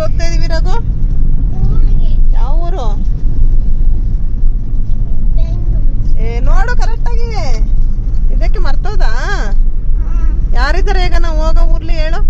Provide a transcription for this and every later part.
ಹೋಗ್ತಾ ಇದೀವಿ ರಘು? ಯಾವ ಊರು ಏ, ನೋಡು ಕರೆಕ್ಟಾಗಿ ಇದಕ್ಕೆ ಮರ್ತೋದಾ? ಯಾರಿದ್ದಾರೆ ಈಗ ನಾವು ಹೋಗೋ ಊರ್ಲಿ ಹೇಳು.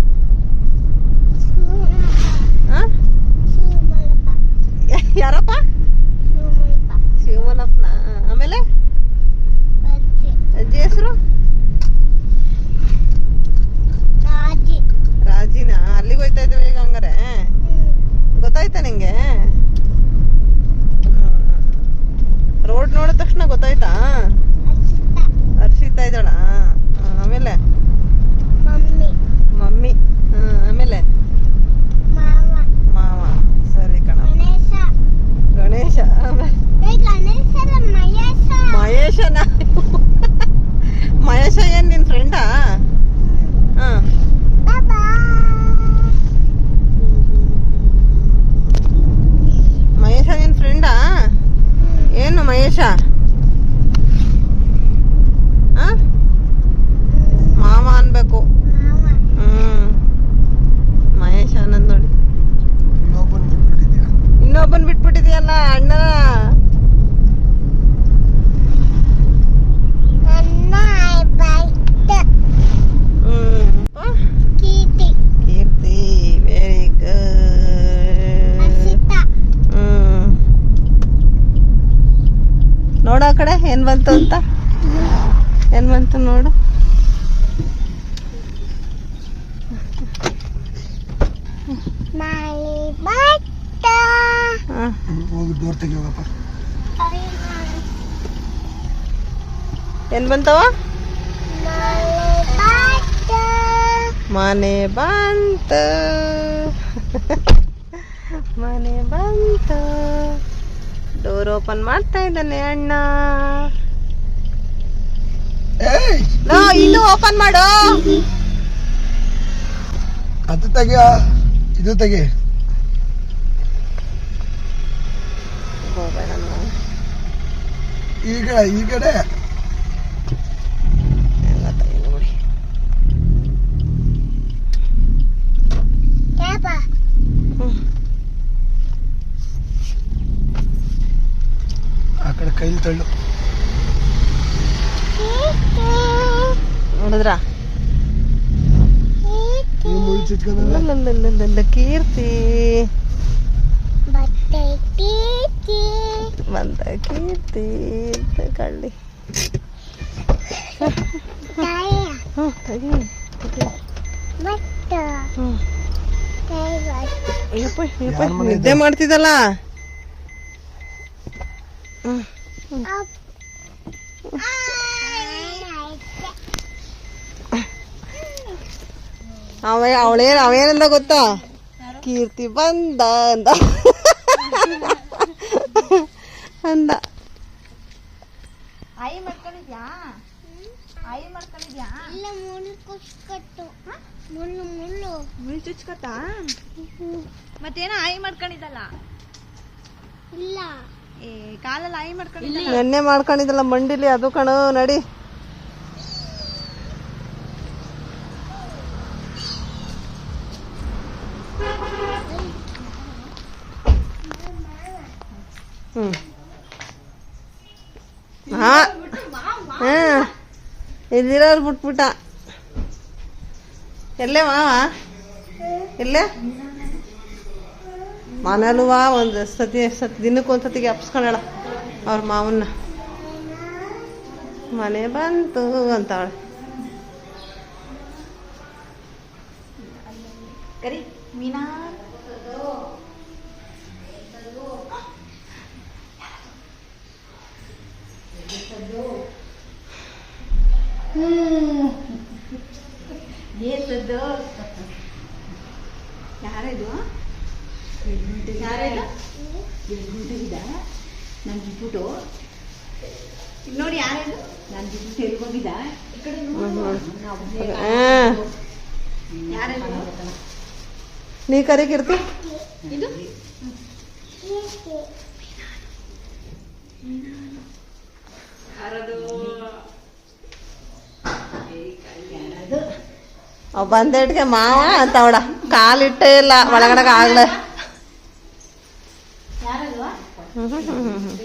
ಮಹೇಶನ ಮಹೇಶ ಏನ್ ನಿನ್ ಫ್ರೆಂಡಾ ಹಾ ಮಹೇಶ ನಿನ್ ಫ್ರೆಂಡಾ ಏನು ಮಹೇಶ ಆ? ಮಾವ ಅನ್ಬೇಕು ಹ್ಮ್ ಮಹೇಶ ಅನ್ನೋದ್ ನೋಡಿ ಇನ್ನೊಬ್ಬನ್ ಬಿಟ್ಬಿಟ್ಟಿದ್ಯಾ ಇನ್ನೊಬ್ಬನ್ ಬಿಟ್ಬಿಟ್ಟಿದ್ಯಲ್ಲ ಅಣ್ಣ ಹ್ಮ್ ಆ? ಕೀರ್ತಿ ವೆರಿ ಗುಡ್ ಹ್ಮ್ ನೋಡು ಆ ಕಡೆ? ಏನ್ ಬಂತು ಅಂತ? ಏನ್ ಬಂತು ನೋಡು. ಹ. ಹೋಗಿ ಡೋರ್ ತೆಗಿ ಹೋಗಪ್ಪ ಏನ್ ಬಂತವ? ಮನೆ ಬಂತ. ಮನೆ ಬಂತ. ಡೋರ್ ಓಪನ್ ಮಾಡ್ತಾ ಇದ್ದಾನೆ ಅಣ್ಣ. ಇದು ಓಪನ್ ಮಾಡು. ಅದು ತೆಗಿಯ ಇದು ತೆಗಿ. ಈ ಕಡೆ ಈ ಕಡೆ ಎಲ್ಲ ತೆಗೆದು ಬಿಡಿ. ಹ್ಮ್. ಕಡೆ ಕೈಲಿ ತಳ್ಳು. ನೋಡಿದ್ರಾ? ಕೀರ್ತಿ. ಬಂದ ಕೀರ್ತಿ ಅಂತ ಕಳ್ಳಿ. ನಿದ್ದೆ? ಮಾಡ್ತಿದ್ದಲ್ಲ ಹ್ಮ್ ಅವ ಅವಳೇನ್ ಅವೇನಂದ ಗೊತ್ತಾ? ಕೀರ್ತಿ ಬಂದ ಅಂದ. ಅಂದ. ಆಯಿ ಮಾಡ್ಕೊಂಡಿದ್ಯಾ? ಆಯಿ ಮಾಡ್ಕೊಂಡಿದ್ಯಾ? ಮುಳ್ಳು ಮುಳ್ಳು ಮುಳ್ಳು. ಚುಚ್ಕತ್ತ? ಮತ್ತೇನೋ ಆಯಿ ಮಾಡ್ಕೊಂಡಿದ್ದಲ್ಲ? ಇಲ್ಲ. ನೆನ್ನೆ ಮಾಡ್ಕೊಂಡಿದ್ದಲ್ಲ ಮಂಡಿಲಿ ಅದು ಕಣು ನಡಿ. ಹ್ಮ್. ಹಾ. ಹಾ. ಇದಿರೋರು ಬಿಟ್ಬಿಟ್ಟ. ಎಲ್ಲೇ ಮಾವ? ಎಲ್ಲೇ? ಮನೇಲುವ ಒಂದು ಸತಿ ಸತಿ ದಿನಕ್ಕೆ ಒಂದು ಸತಿಗೆ ಅಪ್ಸ್ಕೊಂಡಾಳ ಅವ್ರ ಮಾವನ್ನ ಮನೆ ಬಂತು ಅಂತಾಳೆ ಕರಿ ಮೀನಾ ಏತದ್ದು ಯಾರಿದು ಯಾರಿದು ನಾನು ಬಿಟ್ಬಿಟ್ಟು ಇಲ್ಲಿ ನೋಡಿ ಯಾರಿದು ನಾನು ಬಿಟ್ಬಿಟ್ಟು ಎಲ್ಲಿ ಹೋಗಿದ್ದ ಈ ಕಡೆ ನೋಡು. ಹಾ. ಯಾರಿದು ನೀ ಕರಿ ಕೀರ್ತಿ ಇದು? ಅವ್ ಬಂದೇಟ್ಗೆ ಮಾವ ಅಂತವಡ ಕಾಲಿಟ್ಟೇ ಇಲ್ಲ. ಒಳಗಡೆ ಆಗ್ಲೆ ಯಾರಲ್ವಾ ಹ್ಮ್ ಹ್ಮ್ ಹ್ಮ್ ಹ್ಮ್.